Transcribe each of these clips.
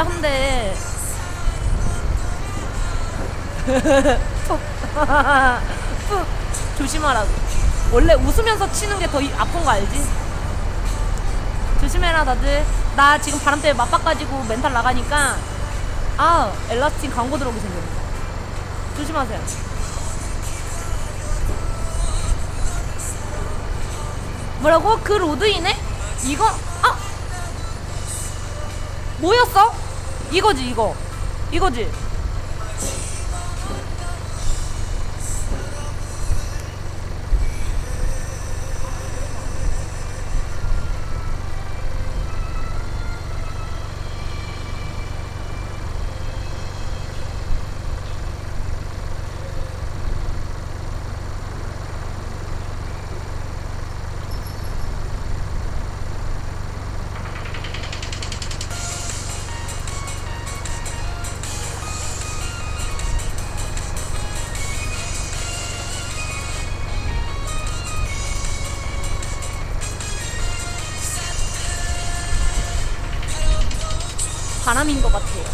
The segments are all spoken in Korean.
한데 푹. 푹. 조심하라고 원래 웃으면서 치는 게 더 아픈 거 알지? 조심해라 다들 나 지금 바람 때문에 맞바가지고 멘탈 나가니까 아 엘라스틴 광고 들어오게 생겼네 조심하세요 뭐라고? 그 로드이네? 이거 아 뭐였어? 이거지 이거. 이거지 바람인 것 같아요.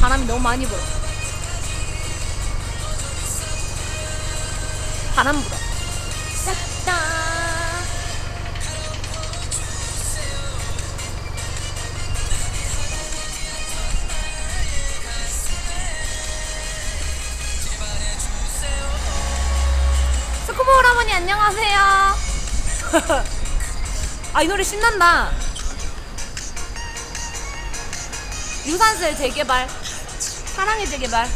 바람이 너무 많이 불어. 바람 불어. 싹다. 스쿠버 할아버니 안녕하세요. 아 이 노래 신난다 유산슬 재개발 사랑의 재개발.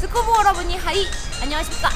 스쿠버 여러분이 하이. 안녕하십니까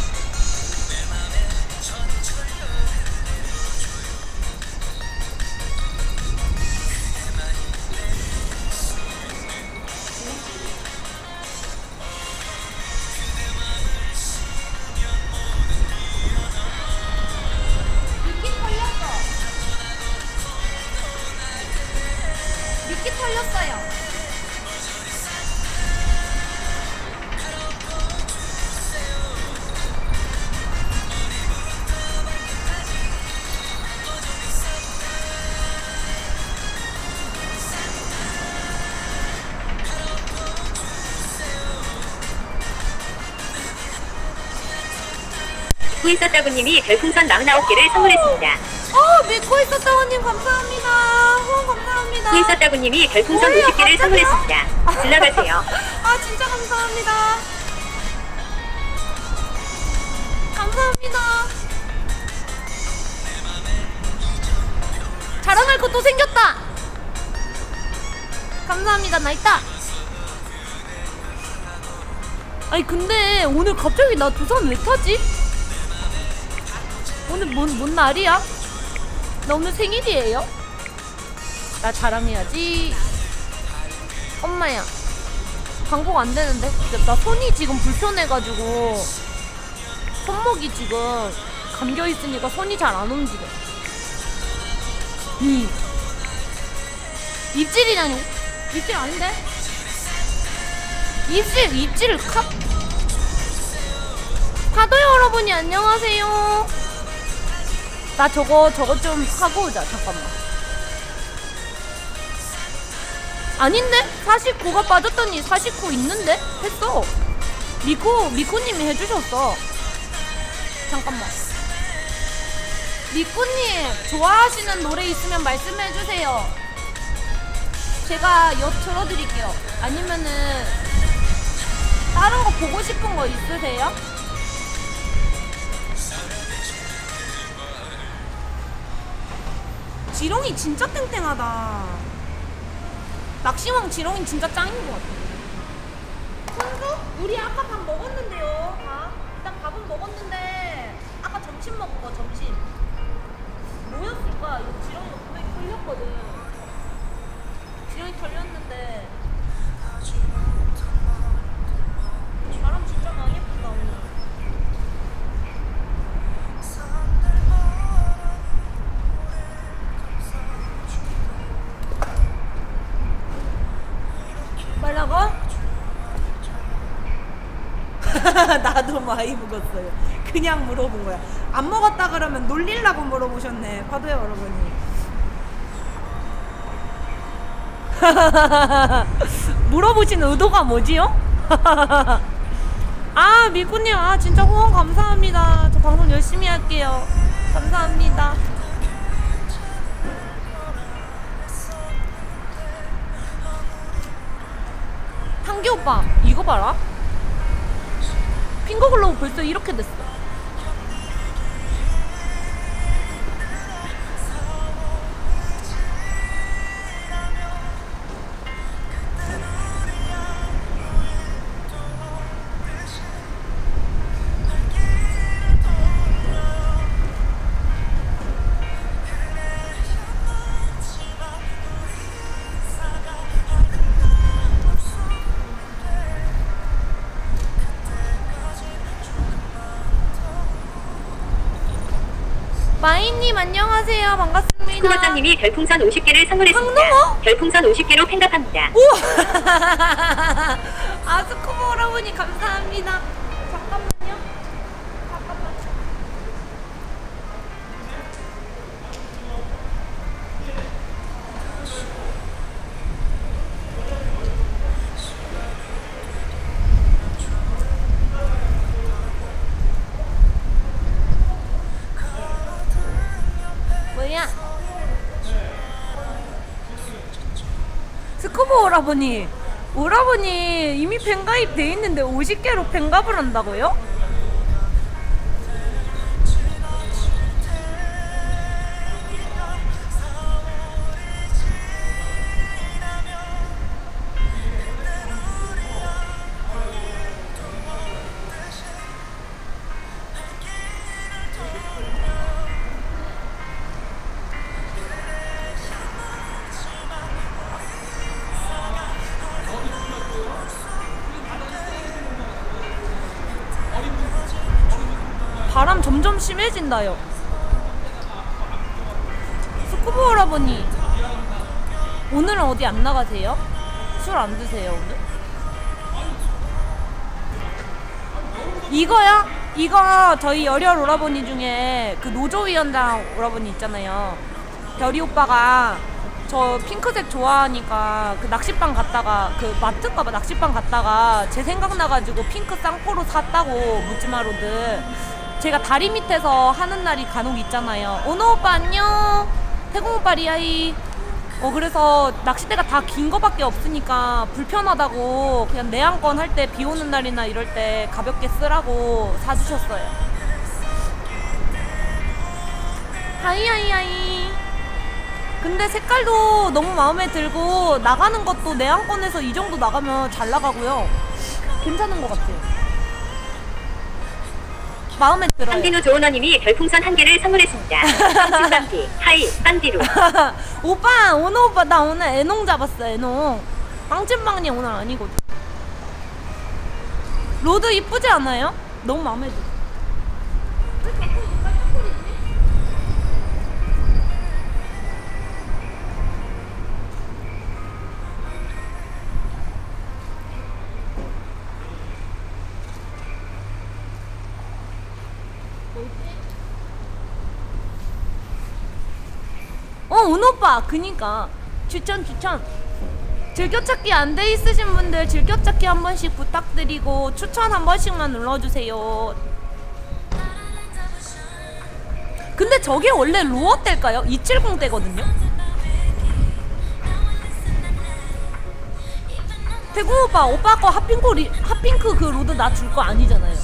구있었다구님이 별풍선 49개를 선물했습니다. 어 믿고 있었다고님 감사합니다 후원 감사합니다 구있었다구님이 별풍선 뭐예요, 50개를 갑자기요? 선물했습니다. 질러가세요. 아 진짜 감사합니다. 감사합니다. 자랑할 것도 생겼다. 감사합니다. 나 있다. 아니 근데 오늘 갑자기 나 두산 왜 타지? 오늘 뭔, 뭔 날이야? 나 오늘 생일이에요? 나 자랑해야지. 엄마야. 방송 안 되는데? 나 손이 지금 불편해가지고 손목이 지금 감겨 있으니까 손이 잘 안 움직여. 이 입질이라니? 입질 아닌데? 입질 입질을 카 파도 여러분이 안녕하세요. 나 저거 저거 좀 하고 오자 잠깐만. 아닌데? 49가 빠졌더니 49 있는데? 했어. 미코, 미코님이 해주셨어. 잠깐만. 미코님, 좋아하시는 노래 있으면 말씀해주세요. 제가 엿 틀어드릴게요. 아니면은, 다른 거 보고 싶은 거 있으세요? 지렁이 진짜 땡땡하다. 낚시왕 지렁이 진짜 짱인 것 같아. 순수? 우리 아까 밥 먹었는데요. 밥. 일단 밥은 먹었는데 아까 점심 먹은 거 점심. 뭐였을까? 이거 지렁이가 분명히 털렸거든. 많이 먹었어요. 그냥 물어본 거야. 안 먹었다 그러면 놀리려고 물어보셨네. 파도야 여러분이. 물어보신 의도가 뭐지요? 아 미꾸님 아 진짜 후원 감사합니다 저 방송 열심히 할게요 감사합니다 한기 오빠 이거 봐라 핑거글로브 벌써 이렇게 됐어 마이님 안녕하세요 반갑습니다 쿠버짱님이 별풍선 50개를 선물했습니다. 황농어? 별풍선 50개로 팬갑합니다. 우와! 아스코모 오라버니 감사합니다. 스쿠버 오라버니 오라버니 이미 팬가입 돼 있는데 50개로 팬가입을 한다고요? 점점 심해진다요. 스쿠버 오라버니 오늘은 어디 안 나가세요? 술 안 드세요 오늘? 이거야? 이거 저희 열혈 오라버니 중에 그 노조위원장 오라버니 있잖아요. 별이 오빠가 저 핑크색 좋아하니까 그 낚시방 갔다가 그 마트 가봐 낚시방 갔다가 제 생각 나가지고 핑크 쌍포로 샀다고 묻지마 로드 제가 다리 밑에서 하는 날이 간혹 있잖아요. 오너 오빠 안녕. 태공 오빠 리아이. 어 그래서 낚싯대가 다 긴 거밖에 없으니까 불편하다고 그냥 내한건 할때 비 오는 날이나 이럴 때 가볍게 쓰라고 사주셨어요. 하이 하이 하이. 근데 색깔도 너무 마음에 들고 나가는 것도 내한건에서 이 정도 나가면 잘 나가고요. 괜찮은 것 같아요. 마음에 들어요. 빵디노 조은어님이 별풍선 한 개를 선물했습니다. 빵디 하이 빵디루. 오빠 오늘 오빠 나 오늘 애농 잡았어 애농 빵찐빵이 오늘 아니거든 로드 이쁘지 않아요? 너무 마음에 들어 오빠. 그니까. 추천, 추천. 즐겨찾기 안 돼 있으신 분들 즐겨찾기 한 번씩 부탁드리고 추천 한 번씩만 눌러주세요. 근데 저게 원래 로어 때일까요? 270 때거든요. 태국 오빠, 오빠 거 핫핑크, 리, 핫핑크 그 로드 나 줄 거 아니잖아요.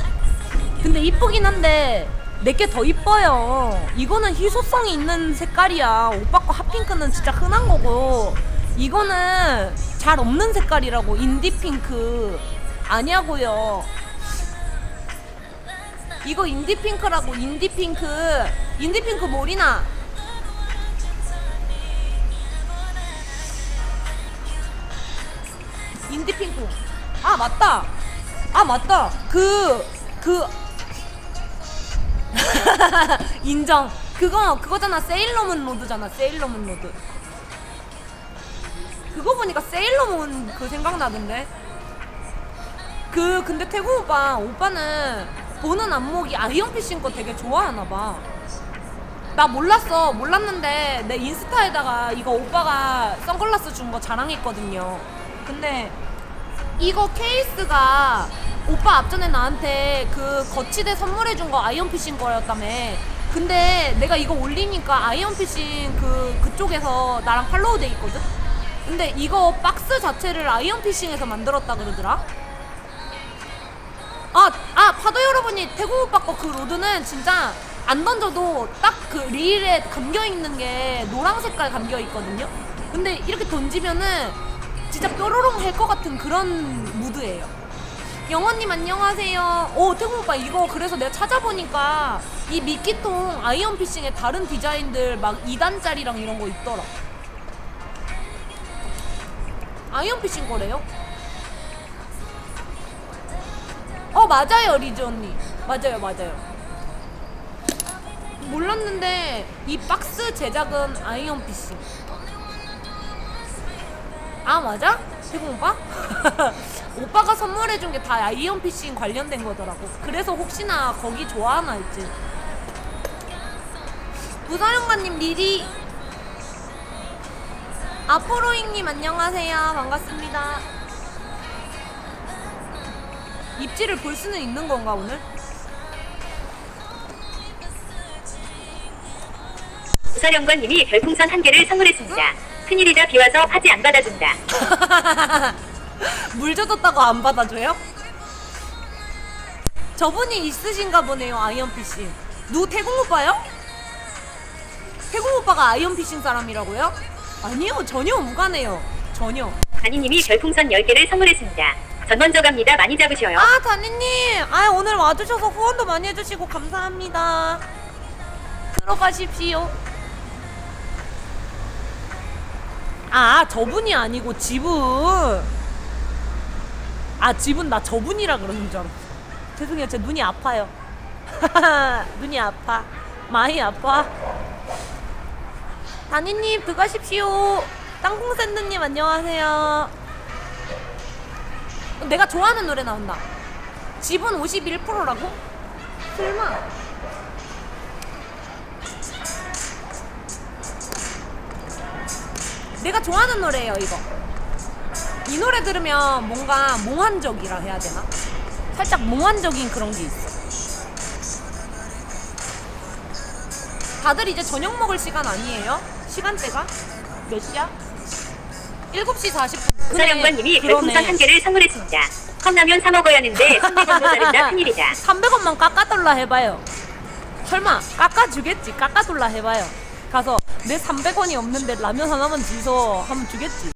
근데 이쁘긴 한데 내게 더 이뻐요. 이거는 희소성이 있는 색깔이야. 오빠 거 핫핑크는 진짜 흔한 거고 이거는 잘 없는 색깔이라고 인디 핑크 아니야고요. 이거 인디 핑크라고 인디 핑크 인디 핑크 뭐리나? 인디 핑크. 아 맞다. 아 맞다. 그그 인정. 그거 그거잖아. 세일러문 로드잖아. 세일러문 로드. 그거 보니까 세일러문 그 생각나던데. 그 근데 태국 오빠 오빠는 보는 안목이 아이언 피싱 거 되게 좋아하나 봐. 나 몰랐어. 몰랐는데 내 인스타에다가 이거 오빠가 선글라스 준 거 자랑했거든요. 근데 이거 케이스가 오빠 앞전에 나한테 그 거치대 선물해 준 거 아이언피싱 거였다며. 근데 내가 이거 올리니까 아이언피싱 그 그쪽에서 나랑 팔로우 돼 있거든. 근데 이거 박스 자체를 아이언피싱에서 만들었다 그러더라. 아, 아, 파도 여러분이 태국 오빠 거 그 로드는 진짜 안 던져도 딱그 리일에 감겨 있는 게 노랑 색깔 감겨 있거든요. 근데 이렇게 던지면은 진짜 뾰로롱 할 것 같은 그런 무드예요. 영원님 안녕하세요. 오 태국 오빠 이거 그래서 내가 찾아보니까 이 미끼통 아이언 피싱에 다른 디자인들 막 2단짜리랑 이런 거 있더라. 아이언 피싱 거래요? 어 맞아요 리즈 언니 맞아요 맞아요 몰랐는데 이 박스 제작은 아이언 피싱 아 맞아? 오빠? 오빠가 선물해준 게 다 아이언 피싱 관련된 거더라고 그래서 혹시나 거기 좋아하나 했지 부사령관님 리리 아포로잉님 안녕하세요 반갑습니다 입지를 볼 수는 있는 건가 오늘? 부사령관님이 별풍선 한 개를 선물했습니다. 큰일이다 비 와서 파지 안 받아준다. 물 젖었다고 안 받아줘요? 저분이 있으신가 보네요 아이언 피싱 누 태국 오빠요? 태국 오빠가 아이언 피싱 사람이라고요? 아니요 전혀 무관해요 전혀 다니님이 별풍선 10개를 선물했습니다. 전 먼저 갑니다. 많이 잡으셔요. 아 다니님 아 오늘 와주셔서 후원도 많이 해주시고 감사합니다 들어가십시오 아 저분이 아니고 지분. 아 지분 나 저분이라 그러는 줄 알았어. 죄송해요. 제 눈이 아파요. 눈이 아파. 많이 아파. 다니님 들어가십시오. 땅콩샌드님 안녕하세요. 내가 좋아하는 노래 나온다. 지분 51%라고? 설마. 내가 좋아하는 노래예요, 이거. 이 노래 들으면 뭔가 몽환적이라 해야 되나? 살짝 몽환적인 그런 게 있어. 다들 이제 저녁 먹을 시간 아니에요? 시간대가? 몇 시야? 7시 40분. 부사령관님이 별풍선 한 개를 선물했습니다. 컵라면 사 먹어야 하는데 300원 모자른다. 큰일이다. 300원만 깎아달라 해봐요. 설마 깎아주겠지. 깎아달라 해봐요. 가서 내 300원이 없는데 라면 하나만 주소 하면 주겠지.